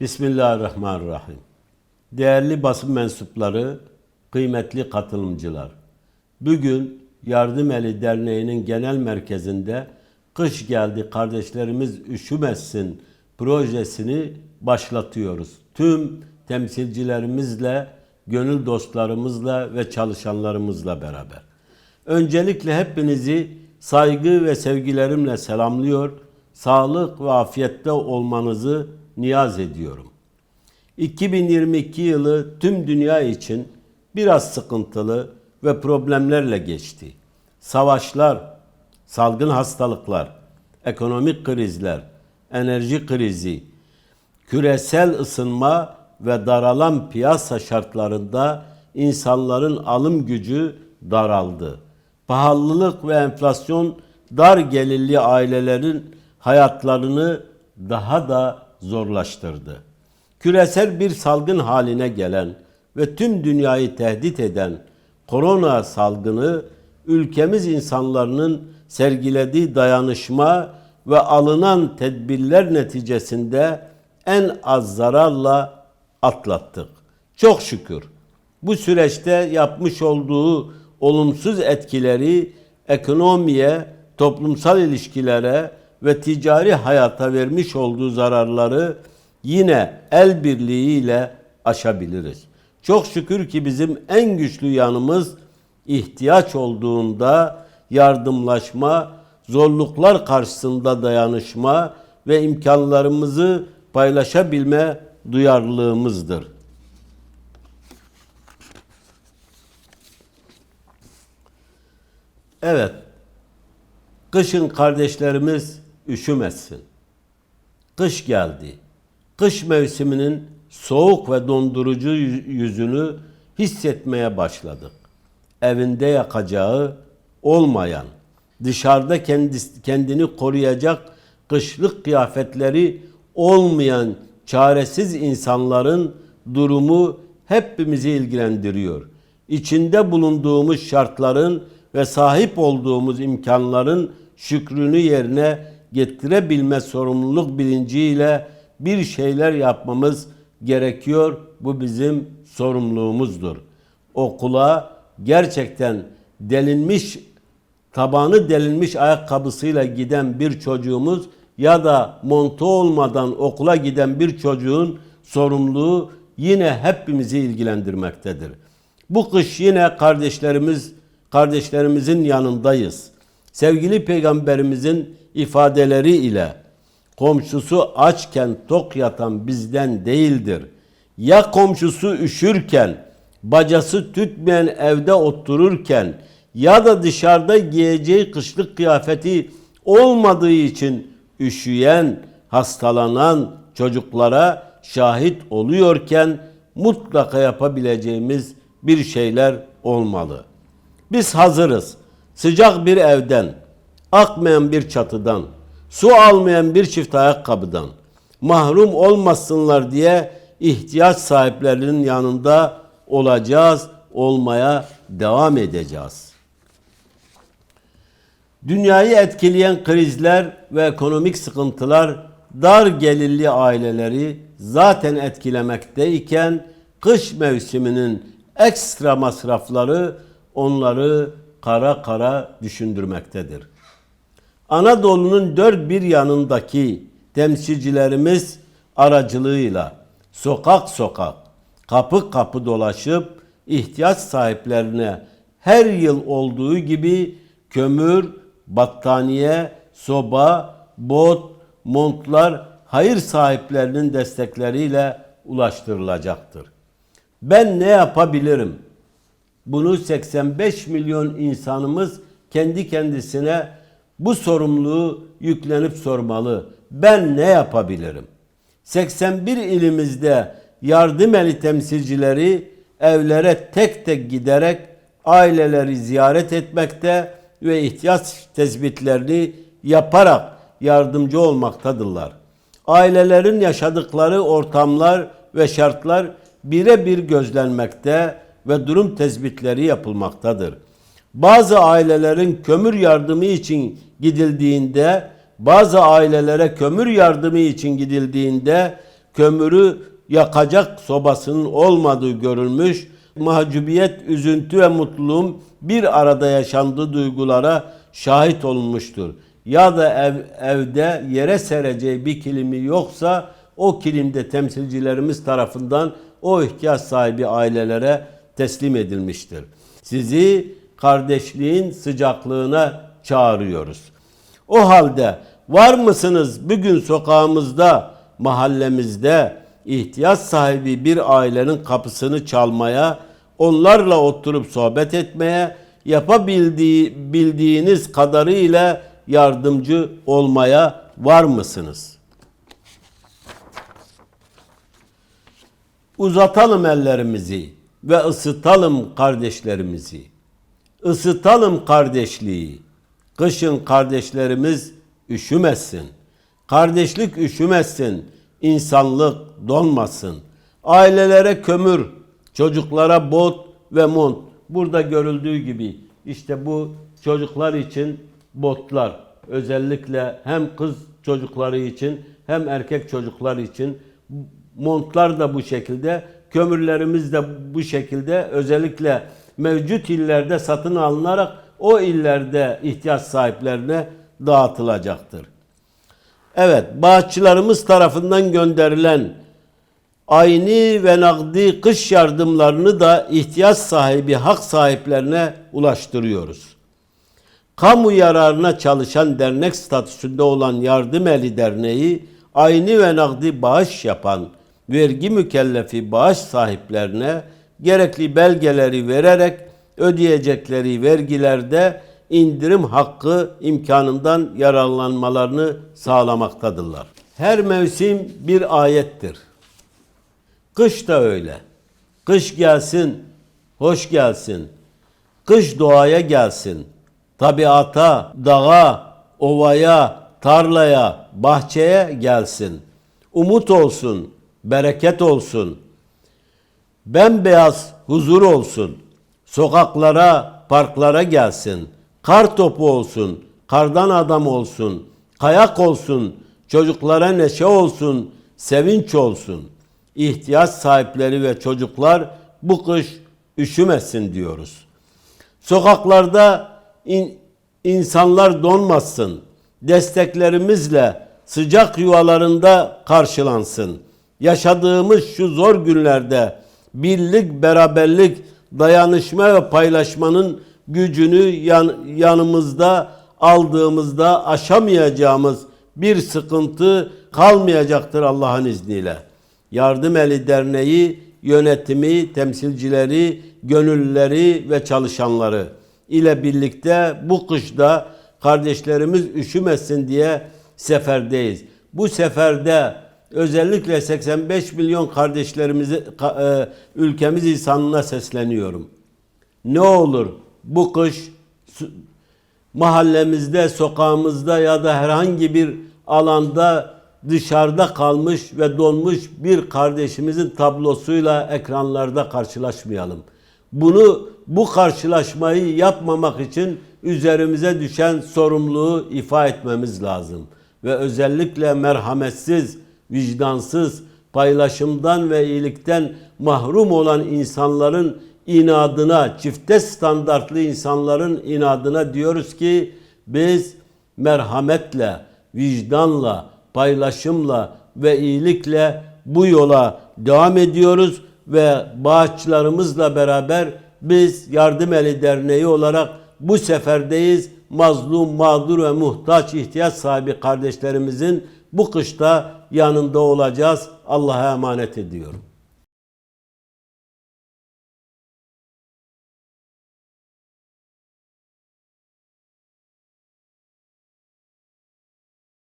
Bismillahirrahmanirrahim. Değerli basın mensupları, kıymetli katılımcılar. Bugün Yardım Eli Derneği'nin genel merkezinde Kış Geldi Kardeşlerimiz Üşümesin projesini başlatıyoruz. Tüm temsilcilerimizle, gönül dostlarımızla ve çalışanlarımızla beraber. Öncelikle hepinizi saygı ve sevgilerimle selamlıyor, sağlık ve afiyette olmanızı niyaz ediyorum. 2022 yılı tüm dünya için biraz sıkıntılı ve problemlerle geçti. Savaşlar, salgın hastalıklar, ekonomik krizler, enerji krizi, küresel ısınma ve daralan piyasa şartlarında insanların alım gücü daraldı. Pahalılık ve enflasyon dar gelirli ailelerin hayatlarını daha da zorlaştırdı. Küresel bir salgın haline gelen ve tüm dünyayı tehdit eden korona salgını ülkemiz insanlarının sergilediği dayanışma ve alınan tedbirler neticesinde en az zararla atlattık. Çok şükür bu süreçte yapmış olduğu olumsuz etkileri ekonomiye, toplumsal ilişkilere ve ticari hayata vermiş olduğu zararları yine el birliğiyle aşabiliriz. Çok şükür ki bizim en güçlü yanımız ihtiyaç olduğunda yardımlaşma, zorluklar karşısında dayanışma ve imkanlarımızı paylaşabilme duyarlılığımızdır. Evet, kışın kardeşlerimiz üşümesin. Kış geldi. Kış mevsiminin soğuk ve dondurucu yüzünü hissetmeye başladık. Evinde yakacağı olmayan, dışarıda kendini koruyacak kışlık kıyafetleri olmayan çaresiz insanların durumu hepimizi ilgilendiriyor. İçinde bulunduğumuz şartların ve sahip olduğumuz imkanların şükrünü yerine getirebilme sorumluluk bilinciyle bir şeyler yapmamız gerekiyor. Bu bizim sorumluluğumuzdur. Okula gerçekten delinmiş tabanı delinmiş ayakkabısıyla giden bir çocuğumuz ya da montu olmadan okula giden bir çocuğun sorumluluğu yine hepimizi ilgilendirmektedir. Bu kış yine kardeşlerimiz kardeşlerimizin yanındayız. Sevgili peygamberimizin ifadeleri ile komşusu açken tok yatan bizden değildir. Ya komşusu üşürken, bacası tütmeyen evde otururken ya da dışarıda giyeceği kışlık kıyafeti olmadığı için üşüyen, hastalanan çocuklara şahit oluyorken mutlaka yapabileceğimiz bir şeyler olmalı. Biz hazırız. Sıcak bir evden, akmayan bir çatıdan, su almayan bir çift ayakkabıdan mahrum olmasınlar diye ihtiyaç sahiplerinin yanında olacağız, olmaya devam edeceğiz. Dünyayı etkileyen krizler ve ekonomik sıkıntılar dar gelirli aileleri zaten etkilemekteyken kış mevsiminin ekstra masrafları onları kara kara düşündürmektedir. Anadolu'nun dört bir yanındaki temsilcilerimiz aracılığıyla sokak sokak, kapı kapı dolaşıp ihtiyaç sahiplerine her yıl olduğu gibi kömür, battaniye, soba, bot, montlar hayır sahiplerinin destekleriyle ulaştırılacaktır. Ben ne yapabilirim? Bunu 85 milyon insanımız kendi kendisine bu sorumluluğu yüklenip sormalı. Ben ne yapabilirim? 81 ilimizde yardım eli temsilcileri evlere tek tek giderek aileleri ziyaret etmekte ve ihtiyaç tespitlerini yaparak yardımcı olmaktadırlar. Ailelerin yaşadıkları ortamlar ve şartlar birebir gözlenmekte ve durum tespitleri yapılmaktadır. Bazı ailelerin kömür yardımı için gidildiğinde, bazı ailelere kömür yardımı için gidildiğinde kömürü yakacak sobasının olmadığı görülmüş. Mahcubiyet, üzüntü ve mutluluğun bir arada yaşandığı duygulara şahit olunmuştur. Ya da ev, evde yere sereceği bir kilimi yoksa o kilimde temsilcilerimiz tarafından o ihtiyaç sahibi ailelere teslim edilmiştir. Sizi kardeşliğin sıcaklığına çağırıyoruz. O halde var mısınız bugün sokağımızda, mahallemizde ihtiyaç sahibi bir ailenin kapısını çalmaya, onlarla oturup sohbet etmeye, yapabildiği bildiğiniz kadarıyla yardımcı olmaya var mısınız? Uzatalım ellerimizi ve ısıtalım kardeşlerimizi. Isıtalım kardeşliği. Kışın kardeşlerimiz üşümesin. Kardeşlik üşümesin. İnsanlık donmasın. Ailelere kömür, çocuklara bot ve mont. Burada görüldüğü gibi işte bu çocuklar için botlar. Özellikle hem kız çocukları için hem erkek çocuklar için montlar da bu şekilde, kömürlerimiz de bu şekilde özellikle mevcut illerde satın alınarak o illerde ihtiyaç sahiplerine dağıtılacaktır. Evet, bağışçılarımız tarafından gönderilen ayni ve nakdi kış yardımlarını da ihtiyaç sahibi hak sahiplerine ulaştırıyoruz. Kamu yararına çalışan dernek statüsünde olan Yardım Eli Derneği, ayni ve nakdi bağış yapan vergi mükellefi bağış sahiplerine gerekli belgeleri vererek ödeyecekleri vergilerde indirim hakkı imkanından yararlanmalarını sağlamaktadırlar. Her mevsim bir ayettir. Kış da öyle. Kış gelsin, hoş gelsin. Kış doğaya gelsin. Tabiata, dağa, ovaya, tarlaya, bahçeye gelsin. Umut olsun, bereket olsun. Bembeyaz huzur olsun. Sokaklara, parklara gelsin. Kar topu olsun, kardan adam olsun. Kayak olsun, çocuklara neşe olsun, sevinç olsun. İhtiyaç sahipleri ve çocuklar bu kış üşümesin diyoruz. Sokaklarda in- insanlar donmasın. Desteklerimizle sıcak yuvalarında karşılansın. Yaşadığımız şu zor günlerde birlik, beraberlik, dayanışma ve paylaşmanın gücünü yan- yanımızda aldığımızda aşamayacağımız bir sıkıntı kalmayacaktır Allah'ın izniyle. Yardım Eli Derneği yönetimi, temsilcileri, gönüllüleri ve çalışanları ile birlikte bu kışta kardeşlerimiz üşümesin diye seferdeyiz. Bu seferde özellikle 85 milyon kardeşlerimizi ka- e, ülkemiz insanına sesleniyorum. Ne olur bu kış mahallemizde, sokağımızda ya da herhangi bir alanda dışarıda kalmış ve donmuş bir kardeşimizin tablosuyla ekranlarda karşılaşmayalım. Bunu bu karşılaşmayı yapmamak için üzerimize düşen sorumluluğu ifa etmemiz lazım ve özellikle merhametsiz, vicdansız, paylaşımdan ve iyilikten mahrum olan insanların inadına, çifte standartlı insanların inadına diyoruz ki biz merhametle, vicdanla, paylaşımla ve iyilikle bu yola devam ediyoruz ve bağışçılarımızla beraber biz Yardım Eli Derneği olarak bu seferdeyiz. Mazlum, mağdur ve muhtaç ihtiyaç sahibi kardeşlerimizin bu kışta yanında olacağız. Allah'a emanet ediyorum.